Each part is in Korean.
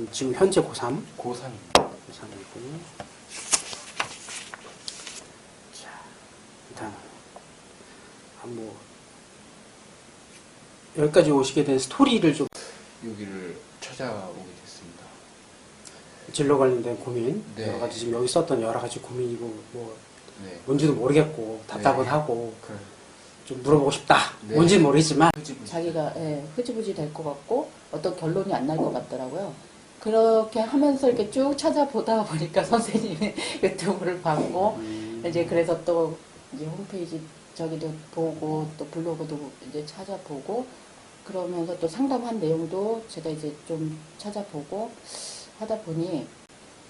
그럼 지금 현재 고3? 고3입니다. 고3이고. 자, 일단, 아, 뭐, 여기까지 오시게 된 스토리를 좀 여기를 찾아오게 됐습니다. 진로 관련된 고민, 네. 여러 가지 지금 여기 썼던 여러 가지 고민이고, 뭐, 네. 뭔지도 모르겠고, 답답은 네. 하고, 그좀 물어보고 싶다. 네. 뭔지는 모르겠지만, 흐지부지. 자기가 예, 흐지부지 될 것 같고 어떤 결론이 안 날 것 같더라고요. 그렇게 하면서 이렇게 쭉 찾아보다 보니까 선생님의 유튜브를 봤고 음, 이제 그래서 또 이제 홈페이지 저기도 보고 또 블로그도 이제 찾아보고 그러면서 또 상담한 내용도 제가 이제 좀 찾아보고 하다 보니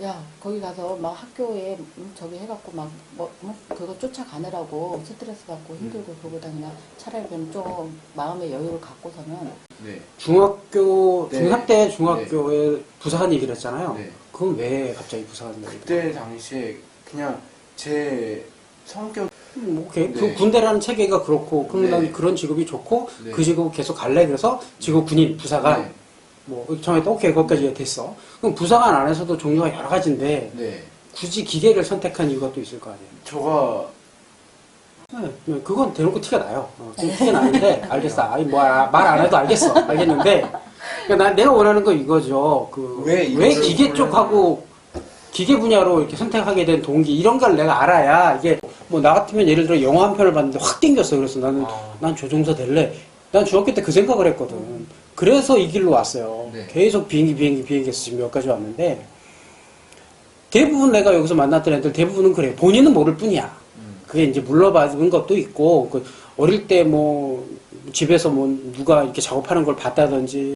야 거기 가서 막 학교에 음, 저기 해갖고 막뭐 그거 쫓아가느라고 스트레스 받고 힘들고 그거보다 그냥 차라리 그럼 좀 마음의 여유를 갖고서는 네. 중학교, 네. 중학 때 중학교에 부사관 얘기를 했잖아요. 네. 그건 왜 갑자기 부사관 얘기를 그때 당시에 그냥 제 성격 음, 뭐 오케이. 네. 그 군대라는 체계가 그렇고, 그럼 난 네. 그런 직업이 좋고, 네. 그 직업을 계속 갈래. 그래서 직업 군인, 부사관, 네. 뭐, 정했다. 오케이. 거기까지 됐어. 그럼 부사관 안에서도 종류가 여러 가지인데, 네. 굳이 기계를 선택한 이유가 또 있을 거 아니에요. 저가 네, 네, 그건 대놓고 티가 나요. 어, 티- 티가 나는데, 알겠어. 아니, 뭐, 말 안 해도 알겠어. 알겠는데, 그러니까 나, 내가 원하는 건 이거죠. 그, 왜 기계 쪽하고, 기계 분야로 이렇게 선택하게 된 동기, 이런 걸 내가 알아야, 이게, 뭐, 나 같으면 예를 들어 영화 한 편을 봤는데 확 땡겼어. 그래서 나는, 아. 난 조종사 될래. 난 중학교 때 그 생각을 했거든. 그래서 이 길로 왔어요. 네. 계속 비행기, 비행기, 비행기에서 지금 여기까지 왔는데, 대부분 내가 여기서 만났던 애들 대부분은 그래. 본인은 모를 뿐이야. 음, 그게 이제 물러받은 것도 있고, 그 어릴 때 뭐, 집에서 뭐, 누가 이렇게 작업하는 걸 봤다든지,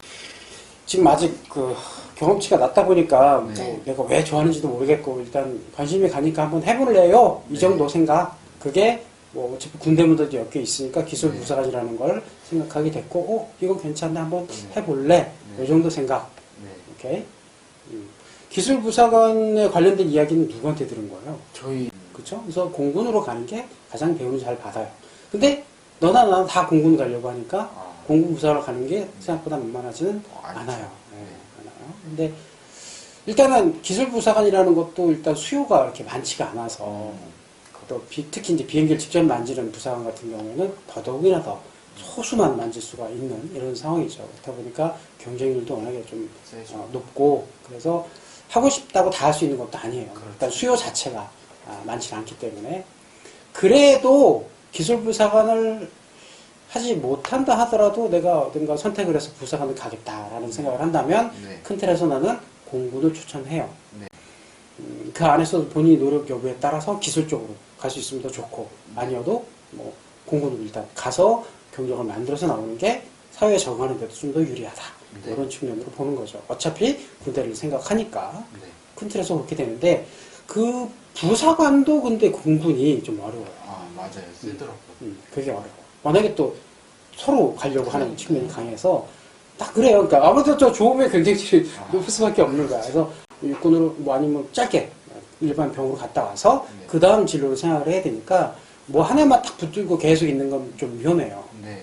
지금 아직 그, 경험치가 낮다 보니까, 네. 뭐 내가 왜 좋아하는지도 모르겠고, 일단 관심이 가니까 한번 해볼래요? 이 네. 정도 생각. 그게, 뭐, 어차피 군대문도 엮여 있으니까 기술 네. 부사관이라는 걸 생각하게 됐고, 어, 이거 괜찮네. 한번 네. 해볼래? 네. 이 정도 생각. 네. 오케이? 음. 기술 부사관에 관련된 이야기는 누구한테 들은 거예요? 저희 그렇죠? 그래서 공군으로 가는 게 가장 배움을 잘 받아요. 근데 너나 나나 다 공군 가려고 하니까 아, 공군 부사로 가는 게 생각보다 만만하지는 어, 아니죠. 않아요. 네, 네. 않아요. 근데 일단은 기술 부사관이라는 것도 일단 수요가 이렇게 많지가 않아서 어, 또 비- 특히 이제 비행기를 직접 만지는 부사관 같은 경우에는 더더욱이나 더 소수만 만질 수가 있는 이런 상황이죠. 그렇다 보니까 경쟁률도 워낙에 좀. 어, 높고 그래서 하고 싶다고 다 할 수 있는 것도 아니에요. 그렇죠. 일단 수요 자체가 아, 많지 않기 때문에 그래도 기술 부사관을 하지 못한다 하더라도 내가 어딘가 선택을 해서 부사관을 가겠다라는 생각을 한다면 네. 큰 틀에서 나는 공군을 추천해요. 네. 음, 그 안에서 본인의 노력 여부에 따라서 기술적으로 갈 수 있으면 더 좋고 아니어도 뭐 공군을 일단 가서 경력을 만들어서 나오는 게 사회에 적응하는 데도 좀 더 유리하다. 네. 이런 측면으로 보는 거죠. 어차피 군대를 생각하니까 네. 큰 틀에서 그렇게 되는데 그 부사관도 근데 공군이 좀 어려워요. 아 맞아요. 쓰더라고요. 음, 그게 어려워. 워낙에 또 서로 가려고 하는 측면이 강해서 딱 그래요. 그러니까 아무래도 저 좋음의 경쟁률이 아. 높을 수밖에 없는 거야. 그래서 육군으로 뭐 아니면 짧게 일반 병으로 갔다 와서 네. 그 다음 진로를 생각을 해야 되니까 뭐 하나만 딱 붙들고 계속 있는 건 좀 위험해요. 네.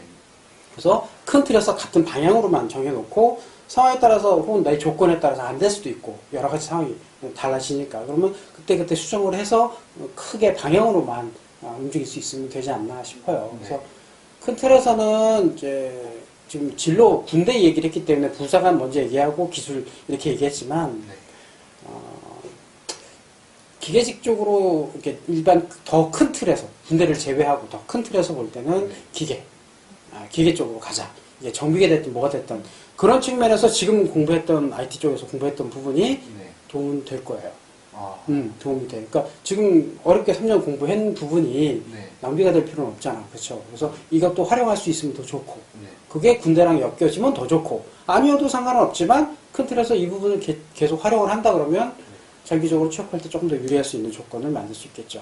그래서 큰 틀에서 같은 방향으로만 정해놓고 상황에 따라서 혹은 나의 조건에 따라서 안 될 수도 있고 여러 가지 상황이 달라지니까 그러면 그때그때 수정을 해서 크게 방향으로만 아, 움직일 수 있으면 되지 않나 싶어요. 그래서 네. 큰 틀에서는 이제 지금 진로 군대 얘기를 했기 때문에 부사관 먼저 얘기하고 기술 이렇게 얘기했지만 네. 어, 기계직 쪽으로 이렇게 일반 더 큰 틀에서 군대를 제외하고 더 큰 틀에서 볼 때는 네. 기계, 아, 기계 쪽으로 가자. 이게 정비가 됐든 뭐가 됐든 그런 측면에서 지금 공부했던 IT 쪽에서 공부했던 부분이 네. 도움 될 거예요. 아. 음, 도움이 돼. 그러니까 지금 어렵게 3년 공부한 부분이 네. 낭비가 될 필요는 없잖아. 그렇죠? 그래서 이것도 활용할 수 있으면 더 좋고 네. 그게 군대랑 엮여지면 더 좋고 아니어도 상관은 없지만 큰 틀에서 이 부분을 게- 계속 활용을 한다 그러면 장기적으로 취업할 때 조금 더 유리할 수 있는 조건을 만들 수 있겠죠.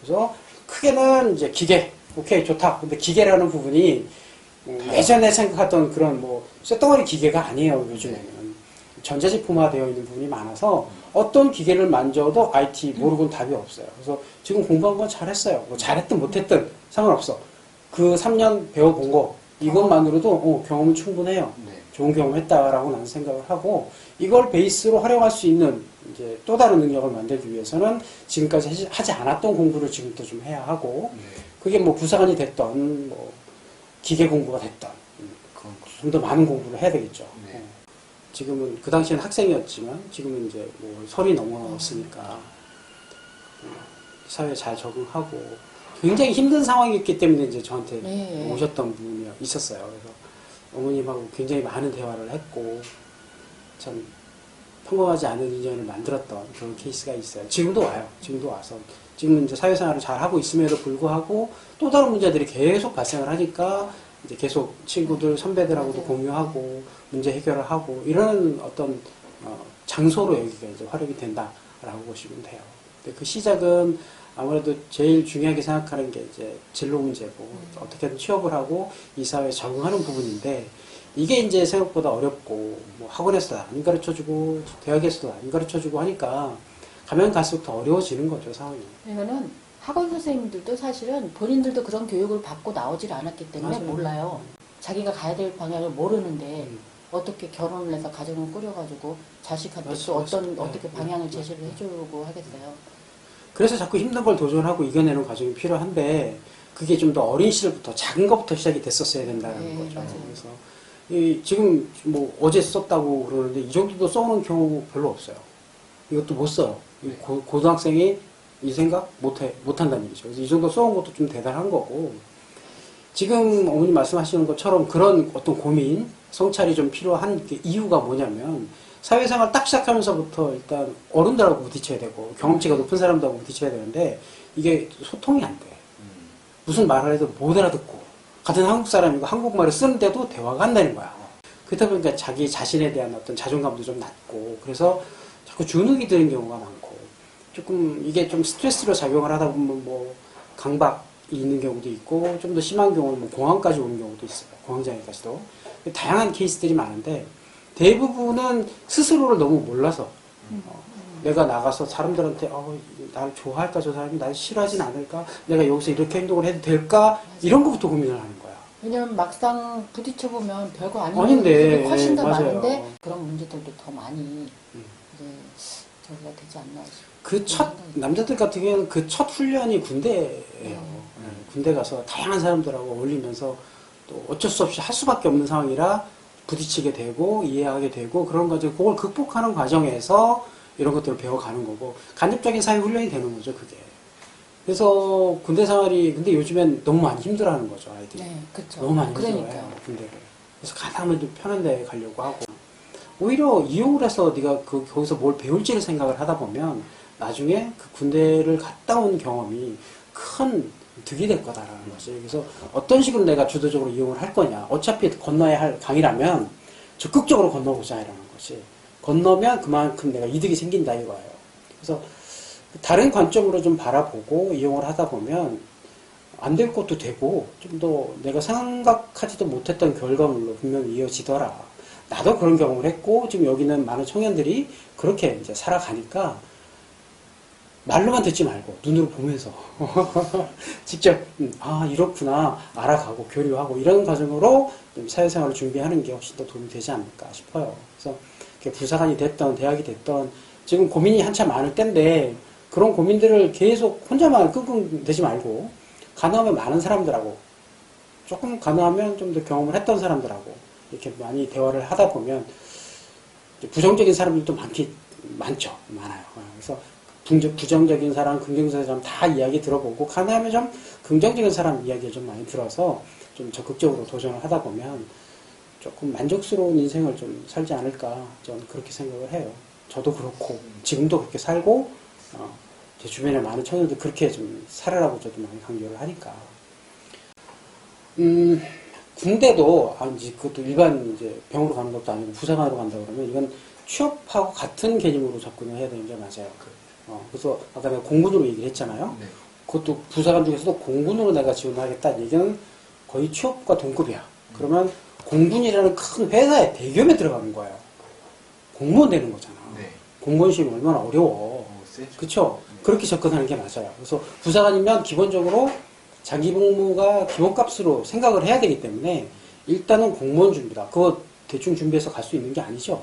그래서 크게는 이제 기계 오케이 좋다. 근데 기계라는 부분이 음, 예전에 생각했던 그런 뭐 쇳덩어리 기계가 아니에요 요즘에는 전자제품화되어 있는 부분이 많아서 어떤 기계를 만져도 IT 모르고는 답이 없어요. 그래서 지금 공부한 건 잘했어요. 뭐 잘했든 못했든 상관없어. 그 3년 배워본 거 이것만으로도 어, 경험은 충분해요. 네. 좋은 경험했다라고 나는 생각을 하고 이걸 베이스로 활용할 수 있는 이제 또 다른 능력을 만들기 위해서는 지금까지 하지- 하지 않았던 공부를 지금부터 좀 해야 하고 네. 그게 뭐 부사관이 됐던 뭐 기계 공부가 됐던 좀 더 많은 공부를 해야 되겠죠. 네. 어. 지금은 그 당시에는 학생이었지만 지금은 이제 뭐 설이 넘어섰으니까 어, 사회에 잘 적응하고 굉장히 힘든 상황이었기 때문에 이제 저한테 네. 오셨던 분이 있었어요. 그래서 어머님하고 굉장히 많은 대화를 했고 참 평범하지 않은 인연을 만들었던 그런 케이스가 있어요. 지금도 와요. 지금도 와서 지금 이제 사회생활을 잘 하고 있음에도 불구하고 또 다른 문제들이 계속 발생을 하니까 이제 계속 친구들 선배들하고도. 공유하고 문제 해결을 하고 이런 어떤 어, 장소로 여기가 이제 활용이 된다라고 보시면 돼요. 근데 그 시작은 아무래도 제일 중요하게 생각하는 게 이제 진로 문제고 어떻게든 취업을 하고 이 사회에 적응하는 부분인데 이게 이제 생각보다 어렵고 뭐 학원에서도 안 가르쳐주고 대학에서도 안 가르쳐주고 하니까 가면 갈수록 더 어려워지는 거죠 상황이. 이거는 학원 선생님들도 사실은 본인들도 그런 교육을 받고 나오질 않았기 때문에 맞아요. 몰라요. 자기가 가야 될 방향을 모르는데 음. 어떻게 결혼을 해서 가정을 꾸려가지고 자식한테 맞아, 또. 어떤 네, 어떻게 네, 방향을 네, 제시를 네. 해주고 하겠어요. 그래서 자꾸 힘든 걸 도전하고 이겨내는 과정이 필요한데 그게 좀 더 어린 시절부터 작은 것부터 시작이 됐었어야 된다는 네, 거죠. 맞아요. 그래서 이 지금 뭐 어제 썼다고 그러는데 이 정도도 써오는 경우 별로 없어요. 이것도 못 써요. 이 고, 고등학생이 이 생각 못해 못한다는 얘기죠. 그래서 이 정도 써온 것도 좀 대단한 거고 지금 어머니 말씀하시는 것처럼 그런 어떤 고민, 성찰이 좀 필요한 게 이유가 뭐냐면 사회생활 딱 시작하면서부터 일단 어른들하고 부딪혀야 되고 경험치가 높은 사람들하고 부딪혀야 되는데 이게 소통이 안 돼. 음. 무슨 말을 해도 못 알아듣고 같은 한국 사람이고 한국말을 쓰는데도 대화가 안 되는 거야. 그러다 보니까 자기 자신에 대한 어떤 자존감도 좀 낮고 그래서 자꾸 주눅이 드는 경우가 많고 조금 이게 좀 스트레스로 작용을 하다 보면 뭐 강박이 있는 경우도 있고 좀 더 심한 경우는 뭐 공황까지 오는 경우도 있어요. 공황장애까지도 다양한 케이스들이 많은데 대부분은 스스로를 너무 몰라서 어, 내가 나가서 사람들한테 어, 나를 좋아할까 저 사람이 날 싫어하진 않을까 내가 여기서 이렇게 행동을 해도 될까 이런 것부터 고민을 하는 거야. 왜냐면 막상 부딪혀 보면 별거 아닌 아닌데, 훨씬 더 맞아요. 많은데 그런 문제들도 더 많이 음. 이제 저기가 되지 않나 싶어요. 그첫 남자들 같은 경우에는 그 첫 훈련이 군대예요. 네, 군대 가서 다양한 사람들하고 어울리면서 또 어쩔 수 없이 할 수밖에 없는 상황이라 부딪히게 되고 이해하게 되고 그런 거죠. 그걸 극복하는 과정에서 이런 것들을 배워가는 거고 간접적인 사회 훈련이 되는 거죠. 그게. 그래서 군대 생활이 근데 요즘엔 너무 많이 힘들어하는 거죠 아이들이. 네, 그렇죠. 너무 많이. 힘들어요 군대를. 그래서 가능하면 좀 편한 데 가려고 하고 오히려 이용을 해서 네가 그 거기서 뭘 배울지를 생각을 하다 보면 나중에 그 군대를 갔다 온 경험이 큰 득이 될 거다라는 거지. 그래서 어떤 식으로 내가 주도적으로 이용을 할 거냐. 어차피 건너야 할 강이라면 적극적으로 건너보자라는 거지. 건너면 그만큼 내가 이득이 생긴다 이거예요. 그래서 다른 관점으로 좀 바라보고 이용을 하다 보면 안 될 것도 되고 좀 더 내가 생각하지도 못했던 결과물로 분명히 이어지더라. 나도 그런 경험을 했고 지금 여기는 많은 청년들이 그렇게 이제 살아가니까 말로만 듣지 말고 눈으로 보면서 직접 음, 아 이렇구나 알아가고 교류하고 이런 과정으로 좀 사회생활을 준비하는 게 훨씬 더 도움이 되지 않을까 싶어요. 그래서 부사관이 됐던 대학이 됐던 지금 고민이 한참 많을 때인데 그런 고민들을 계속 혼자만 끙끙 대지 말고 가능하면 많은 사람들하고 조금 가능하면 좀 더 경험을 했던 사람들하고 이렇게 많이 대화를 하다 보면 부정적인 사람들도 많기 많죠 많아요. 어, 그래서 부정- 부정적인 사람, 긍정적인 사람 다 이야기 들어보고 가능하면 좀 긍정적인 사람 이야기를 좀 많이 들어서 좀 적극적으로 도전을 하다 보면 조금 만족스러운 인생을 좀 살지 않을까 저는 그렇게 생각을 해요. 저도 그렇고 지금도 그렇게 살고 어, 제 주변에 많은 청년들 그렇게 좀 살아라고 저도 많이 강조를 하니까. 음, 군대도, 아, 이제 그것도 일반 이제 병으로 가는 것도 아니고 부사관으로 간다 그러면 이건 취업하고 같은 개념으로 접근을 해야 되는 게 맞아요. 어, 그래서 아까 내가 공군으로 얘기를 했잖아요. 네. 그것도 부사관 중에서도 공군으로 내가 지원하겠다는 얘기는 거의 취업과 동급이야. 그러면 공군이라는 큰 회사의 대기업에 들어가는 거예요. 공무원 되는 거잖아. 네. 공무원 시험이 얼마나 어려워. 어, 세죠. 그쵸? 그렇게 접근하는 게 맞아요. 그래서 부사관이면 기본적으로 자기 복무가 기본값으로 생각을 해야 되기 때문에 일단은 공무원 준비다. 그거 대충 준비해서 갈 수 있는 게 아니죠.